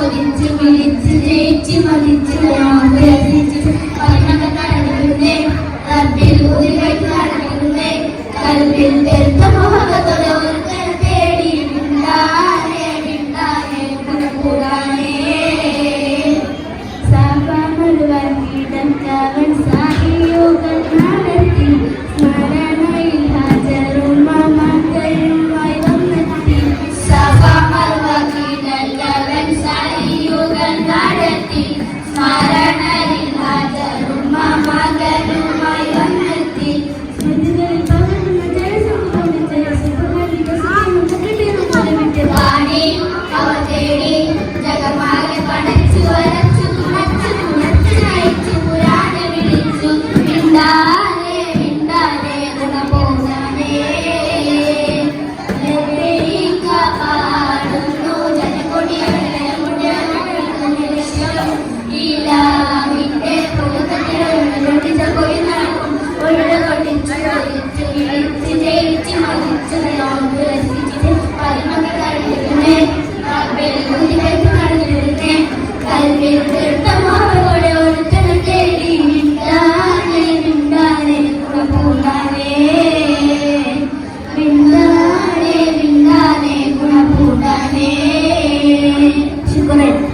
കൊതിച്ച് വിളിച്ച് ജയിച്ച് മതിച്ച് ആഗ്രഹിച്ച് കണ്ണകത്തടങ്ങുന്നേ കർമ്മിൽ ഒരു കൈ നടങ്ങുന്നേ കർമ്മിൽ വെറുത്ത മോഹത്തോടെ ഒരു സാഹിയോഗ നാളത്തിൽ Mara. ప్రభువనే శుక్రైతే